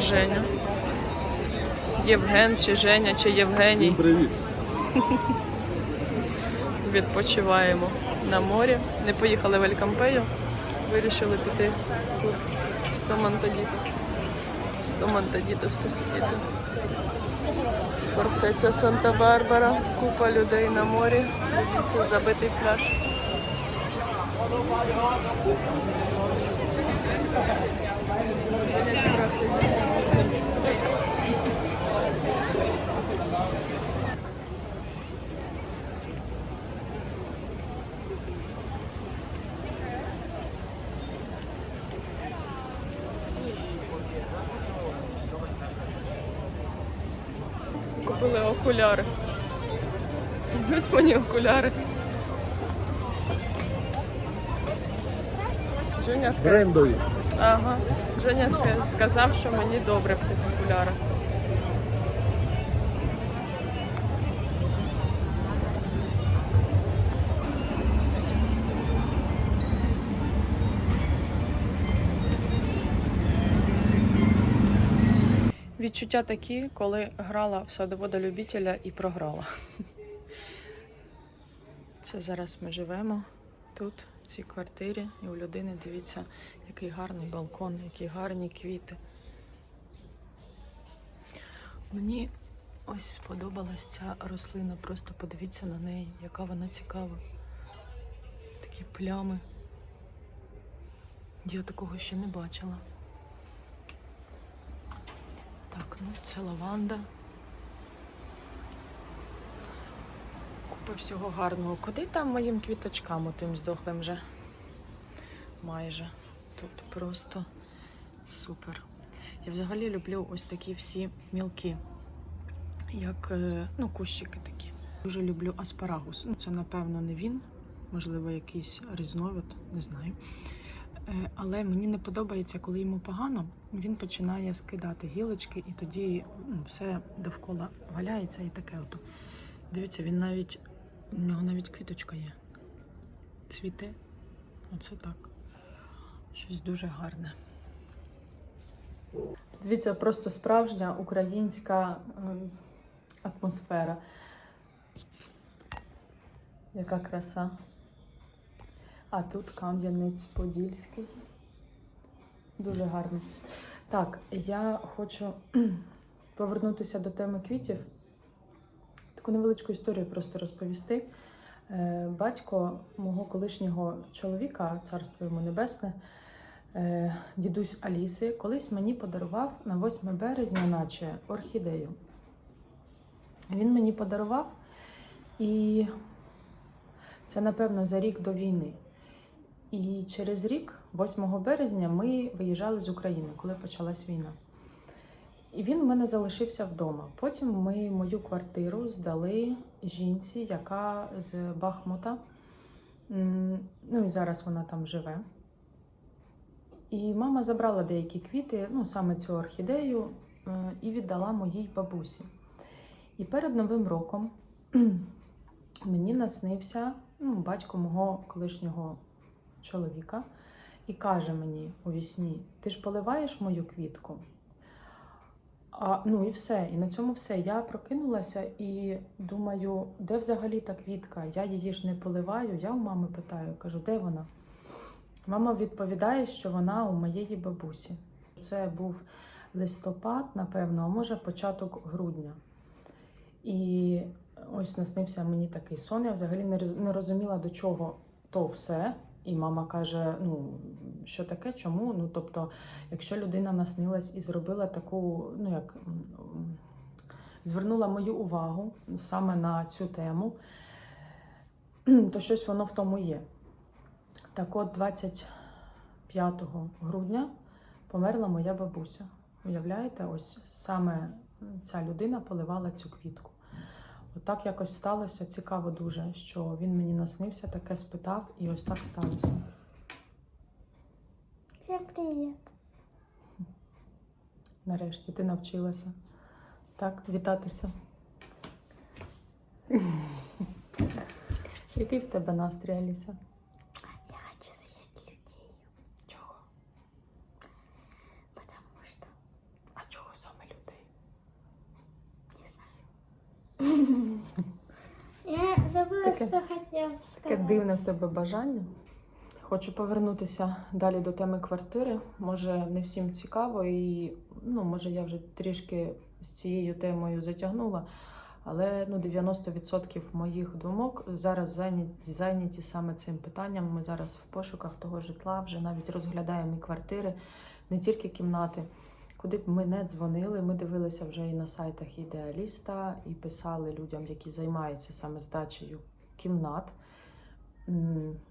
Женя. Євген чи Женя, чи Євгеній. привіт. Відпочиваємо на морі. Не поїхали в Елькампею. Вирішили піти тут з Монтадіто. З Монтадіто посидіти. Фортеця Санта-Барбара, купа людей на морі. Це забитий пляж. Купили окуляри. Йдуть мені окуляри. Брендові. Ага. Женя сказав, що мені добре в цих окулярах. Відчуття такі, коли грала в садовода любителя і програла. Це зараз ми живемо тут, в цій квартирі, і у людини дивіться, який гарний балкон, які гарні квіти. Мені ось сподобалась ця рослина. Просто подивіться на неї, яка вона цікава. Такі плями. Я такого ще не бачила. Так, ну це лаванда. Купа всього гарного. Куди там моїм квіточкам отим здохлим вже? Майже. Тут просто супер. Я взагалі люблю ось такі всі мілкі, як е, ну, кущики такі. Дуже люблю аспарагус. Ну, це, напевно, не він, можливо, якийсь різновид, не знаю. Е, Але мені не подобається, коли йому погано, він починає скидати гілочки, і тоді ну, все довкола валяється і таке. Ото. Дивіться, він навіть у нього навіть квіточка є. Цвіте. Оце так. Щось дуже гарне. Дивіться, просто справжня українська ем, атмосфера. Яка краса. А тут Кам'янець-Подільський. Дуже гарно. Так, я хочу повернутися до теми квітів. Таку невеличку історію просто розповісти. Е, Батько мого колишнього чоловіка, царство йому небесне, е, дідусь Аліси, колись мені подарував на 8 березня, наче орхідею. Він мені подарував, і це, напевно, за рік до війни. І через рік, 8 березня, ми виїжджали з України, коли почалась війна. І він у мене залишився вдома. Потім ми мою квартиру здали жінці, яка з Бахмута. Ну і зараз вона там живе. І мама забрала деякі квіти, ну саме цю орхідею, е, і віддала моїй бабусі. І перед Новим роком мені наснився ну, батько мого колишнього чоловіка і каже мені у вісні: ти ж поливаєш мою квітку? А, ну і все. І на цьому все. Я прокинулася і думаю, де взагалі та квітка? Я її ж не поливаю. Я у мами питаю, кажу, де вона? Мама відповідає, що вона у моєї бабусі. Це був листопад, напевно, а може початок грудня. І ось наснився мені такий сон. Я взагалі не розуміла, до чого то все. І мама каже: ну, що таке, чому? Ну, тобто, якщо людина наснилась і зробила таку, ну як звернула мою увагу саме на цю тему, то щось воно в тому є. Так от, 25 грудня померла моя бабуся. Уявляєте, ось саме ця людина поливала цю квітку. Отак якось сталося. Цікаво дуже, що він мені наснився, таке спитав, і ось так сталося. Всім привіт! Нарешті ти навчилася так вітатися. Який в тебе настрій, Аліса? Я хочу съесть людей, Чого? потому что А хотів Таке дивне в тебе бажання. Хочу повернутися далі до теми квартири. Може, не всім цікаво, і ну, може, я вже трішки з цією темою затягнула. Але ну, 90% моїх думок зараз зайняті, зайняті саме цим питанням. Ми зараз в пошуках того житла, вже навіть розглядаємо і квартири, не тільки кімнати. Куди б ми не дзвонили, ми дивилися вже і на сайтах ідеаліста, і писали людям, які займаються саме здачею кімнат.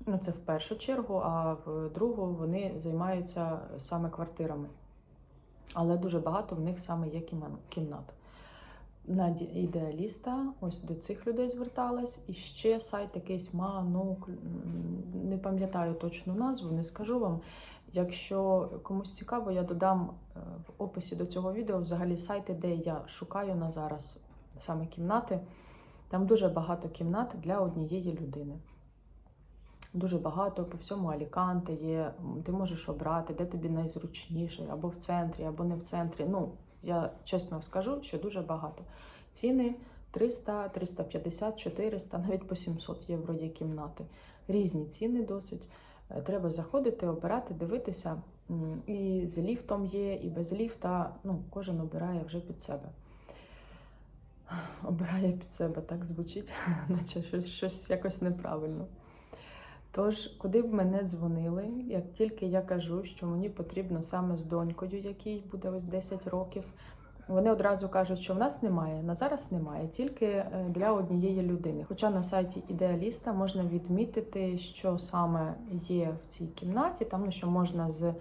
Ну, це в першу чергу, а в другу вони займаються саме квартирами. Але дуже багато в них саме є кімнат. На ідеаліста, ось до цих людей зверталась. І ще сайт якийсь Манук, не пам'ятаю точну назву, не скажу вам. Якщо комусь цікаво, я додам е, в описі до цього відео взагалі сайти, де я шукаю на зараз саме кімнати. Там дуже багато кімнат для однієї людини. Дуже багато по всьому Аліканте є. Ти можеш обрати, де тобі найзручніше, або в центрі, або не в центрі. Ну, я чесно скажу, що дуже багато. Ціни 300, 350, 400, навіть по 700 євро є кімнати. Різні ціни досить. Е, Треба заходити, обирати, дивитися. І з ліфтом є, і без ліфта. Ну, кожен обирає вже під себе. Обирає під себе, так звучить, наче щось, щось якось неправильно. Тож, куди б мене дзвонили, як тільки я кажу, що мені потрібно саме з донькою, якій буде ось 10 років, вони одразу кажуть, що в нас немає, на зараз немає, тільки е, для однієї людини. Хоча на сайті ідеаліста можна відмітити, що саме є в цій кімнаті, там ну, що можна з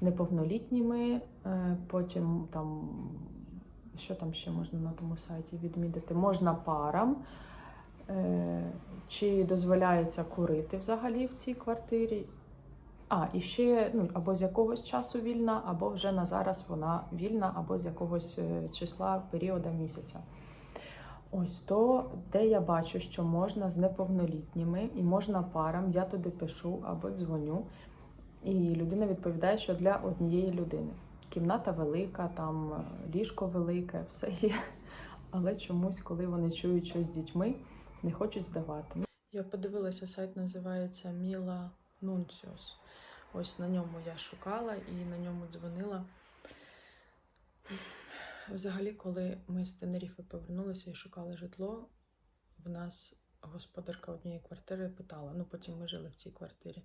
неповнолітніми, е, потім там. Що там ще можна на тому сайті відмітити? Можна парам, Е, чи дозволяється курити взагалі в цій квартирі. А, і ще ну, або з якогось часу вільна, або вже на зараз вона вільна, або з якогось е, числа періода місяця. Ось то, де я бачу, що можна з неповнолітніми і можна парам, я туди пишу або дзвоню, і людина відповідає, що для однієї людини. Кімната велика, там е, ліжко велике, все є. Але чомусь, коли вони чують щось з дітьми, не хочуть здавати. Я подивилася, сайт називається Міла Нунціос. Ось на ньому я шукала і на ньому дзвонила. Взагалі, коли ми з Тенеріфи повернулися і шукали житло, в нас господарка однієї квартири питала, ну потім ми жили в цій квартирі,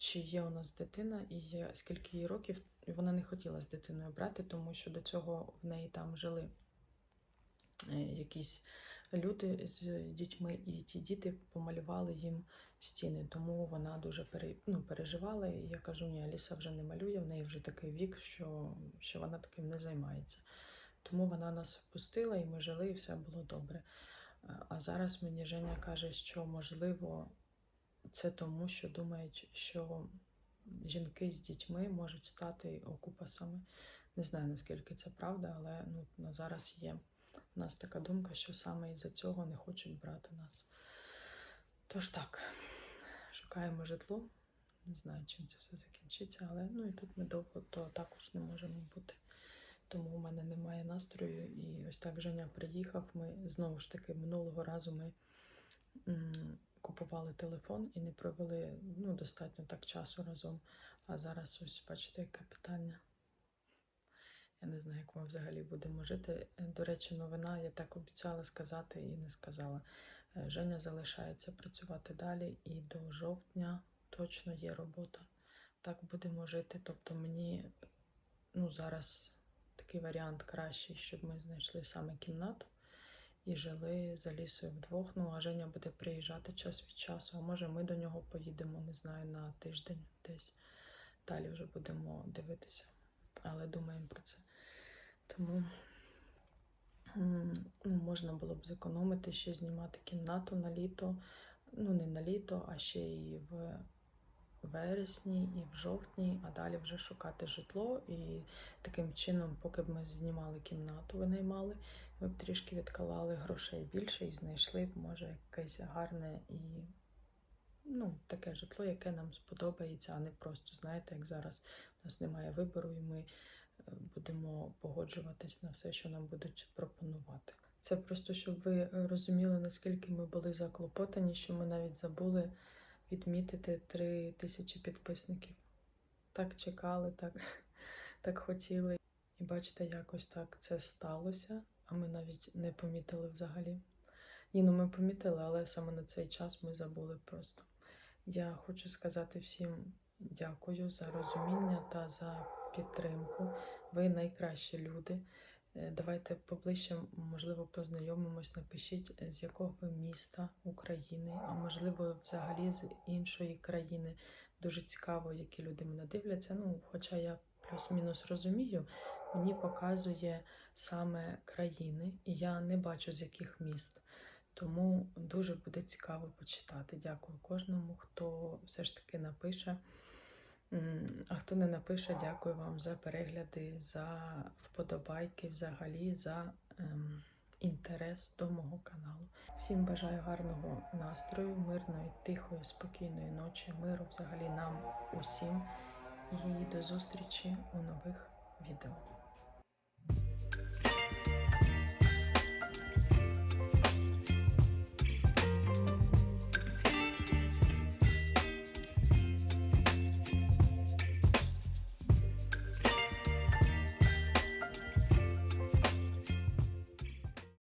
чи є у нас дитина і скільки їй років. Вона не хотіла з дитиною брати, тому що до цього в неї там жили е, якісь люди з дітьми, і ті діти помалювали їм стіни. Тому вона дуже пере, ну, переживала. І я кажу, ні, Аліса вже не малює, в неї вже такий вік, що, що вона таким не займається. Тому вона нас впустила, і ми жили, і все було добре. А зараз мені Женя каже, що можливо це тому, що думають, що жінки з дітьми можуть стати окупасами. Не знаю наскільки це правда, але ну, на зараз є у нас така думка, що саме із-за цього не хочуть брати нас. Тож так, шукаємо житло. Не знаю, чим це все закінчиться, але ну і тут ми довго то також не можемо бути. Тому у мене немає настрою. І ось так Женя приїхав. Ми знову ж таки минулого разу ми купували телефон і не провели ну, достатньо так часу разом. А зараз ось бачите, яке питання. Я не знаю, як ми взагалі будемо жити. Е, До речі, новина я так обіцяла сказати і не сказала. Е, Женя залишається працювати далі, і до жовтня точно є робота. Так будемо жити. Тобто мені ну, зараз такий варіант кращий, щоб ми знайшли саме кімнату і жили за лісою вдвох. Ну, а Женя буде приїжджати час від часу. А може ми до нього поїдемо, не знаю, на тиждень десь. Далі вже будемо дивитися. Але думаємо про це. Тому ну, можна було б зекономити ще знімати кімнату на літо. Ну, не на літо, а ще і в вересні, і в жовтні, а далі вже шукати житло. І таким чином, поки б ми знімали кімнату, винаймали, ми б трішки відклали грошей більше і знайшли б, може, якесь гарне і ну, таке житло, яке нам сподобається, а не просто, знаєте, як зараз у нас немає вибору, і ми е, будемо погоджуватись на все, що нам будуть пропонувати. Це просто щоб ви розуміли, наскільки ми були заклопотані, що ми навіть забули відмітити три тисячі підписників. Так чекали, так, так хотіли. І бачите, якось так це сталося, а ми навіть не помітили взагалі. Ні, ну ми помітили, але саме на цей час ми забули просто. Я хочу сказати всім дякую за розуміння та за підтримку. Ви найкращі люди. Е, Давайте поближче, можливо, познайомимось. Напишіть, е, з якого ви міста України, а можливо, взагалі з іншої країни. Дуже цікаво, які люди мене дивляться. Ну, хоча я плюс-мінус розумію, мені показує саме країни, і я не бачу з яких міст. Тому дуже буде цікаво почитати. Дякую кожному, хто все ж таки напише. А хто не напише, дякую вам за перегляди, за вподобайки, взагалі за ем, інтерес до мого каналу. Всім бажаю гарного настрою, мирної, тихої, спокійної ночі, миру взагалі нам усім. І до зустрічі у нових відео.